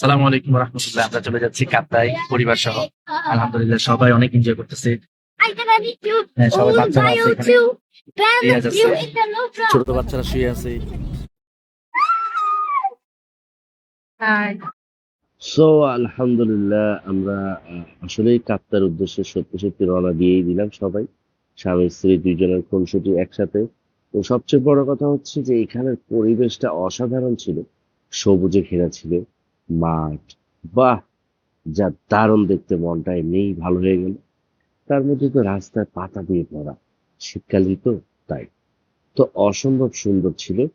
সালাম আলাইকুম রহমতুল্লাহ। আমরা চলে যাচ্ছি কাপ্তাই পরিবার সহ আলহামদুলিল্লাহ সবাই অনেক এনজয় করতেছে। হ্যাঁ সবাই বাচ্চারা আছে. ছোট বাচ্চারা শুয়ে আছে। সো আলহামদুলিল্লাহ আমরা আসলেই কাপ্তার উদ্দেশ্যে সত্যি সত্যি রওনা দিয়েই দিলাম সবাই। স্বামী স্ত্রী দুইজনের খুনসুটি একসাথে। তো সবচেয়ে বড় কথা হচ্ছে যে এখানের পরিবেশটা অসাধারণ ছিল। সবুজে ঘেরা ছিল। মাঠ। বাহ, যা দারুণ দেখতে মনটা এমনিই ভালো হয়ে গেল। তার মধ্যে তো রাস্তায় পাতা দিয়ে পড়া শীতকালই তো তাই। তো অসম্ভব সুন্দর ছিল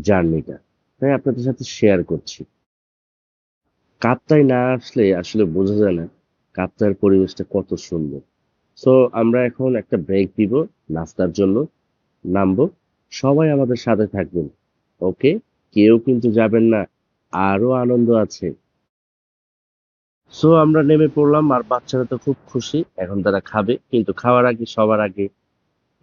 জার্নিটা। তাই আপনাদের সাথে শেয়ার করছি। কাপ্তাই না আসলে আসলে বোঝা যায় না কাপ্তার পরিবেশটা কত সুন্দর। সো আমরা এখন একটা ব্রেক দিব নাস্তার জন্য। নামবো। সবাই আমাদের সাথে থাকবেন। ওকে কেউ কিন্তু যাবেন না। আরও আনন্দ আছে। সো আমরা নেমে পড়লাম আর বাচ্চারা তো খুব খুশি, এখন তারা খাবে। কিন্তু খাওয়ার আগে, সবার আগে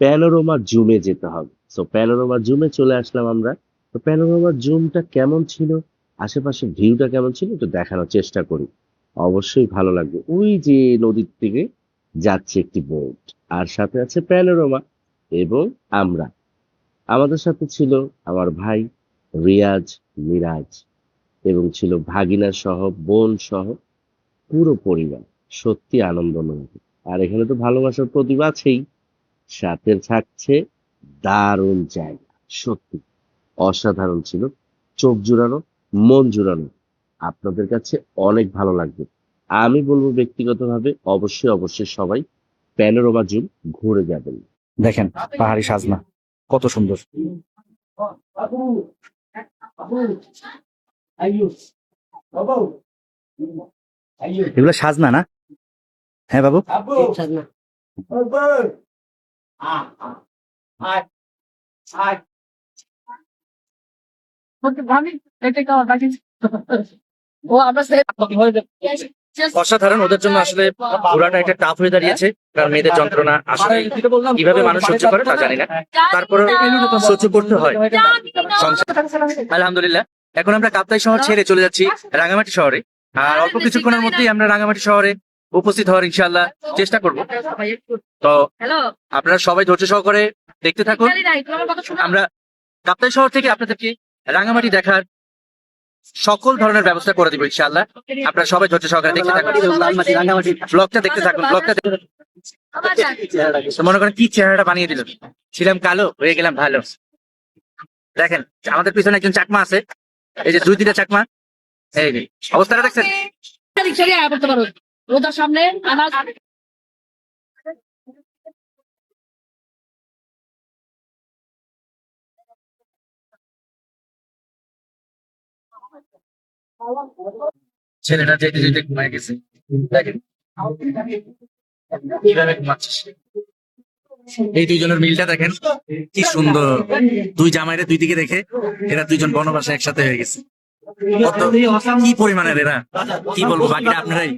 প্যানোরোমা জুমে যেতে হবে। সো প্যানোরোমা জুমে চলে আসলাম আমরা। তো প্যানোরোমা জুমটা কেমন ছিল? আশেপাশে ভিউটা কেমন ছিল? একটু দেখানোর চেষ্টা করি। অবশ্যই ভালো লাগবে। ওই যে নদীর থেকে যাচ্ছে একটি বোট আর সাথে আছে প্যানোরোমা এবং আমরা। আমাদের সাথে ছিল আমার ভাই রিয়াজ মিরাজ। এবং ছিল ভাগিনা সহ, বোন সহ, পুরো পরিবার। সত্যি আনন্দময় আর এখানে তো ভালোবাসার প্রতিভা আছেই। সাথে থাকছে দারুণ জায়গা, সত্যি। অসাধারণ ছিল, চোখ জুড়ানো, মন জুড়ানো। আপনাদের কাছে অনেক ভালো লাগবে। আমি বলব ব্যক্তিগতভাবে অবশ্যই অবশ্যই সবাই প্যানোরোমা জুম ঘুরে যাবেন। দেখেন, পাহাড়ি সাজনা, কত সুন্দর। এগুলো সাজনা না? হ্যাঁ বাবু। অসাধারণ ওদের জন্য আসলে ঘোরাটা একটা টাফ হয়ে দাঁড়িয়েছে কারণ মেয়েদের যন্ত্রণা আসলে কীভাবে মানুষ সহ্য করে তা জানি না। তারপরে সহ্য করতে হয়। আলহামদুলিল্লাহ। এখন আমরা কাপ্তাই শহর ছেড়ে চলে যাচ্ছি রাঙামাটি শহরে। আর অল্প কিছুক্ষণের মধ্যেই আমরা রাঙামাটি শহরে উপস্থিত হওয়ার ইনশাল্লাহ চেষ্টা করব। তো আপনারা সবাই ধৈর্য সহকারে দেখতে থাকুন। আমরা কাপ্তাই শহর থেকে আপনাদেরকে রাঙামাটি দেখার সকল ধরনের ব্যবস্থা করে দিব ইনশাল্লাহ আপনারা সবাই ধৈর্য সহকারে দেখতে থাকুন। ব্লগটা দেখতে থাকুন ব্লগটা মনে করেন কি চেহারাটা বানিয়ে দিল ছিলাম কালো হয়ে গেলাম ভালো। দেখেন আমাদের পিছনে একজন চাকমা আছে। এই যে দুই তিনটা চাকমা। এই অবস্থাটা দেখছেন? সামনে ছেলেটা যেতে যেতে ঘুমায় গেছে। কীভাবে ঘুমাচ্ছে। এই দুইজনের মিলটা দেখেন, কি সুন্দর। দুই জামাইরে দুই দিকে দেখে এরা দুইজন বনবাসে একসাথে হয়ে গেছে। কত কি পরিমাণের এরা? কি বলব, বাকিটা আপনারাই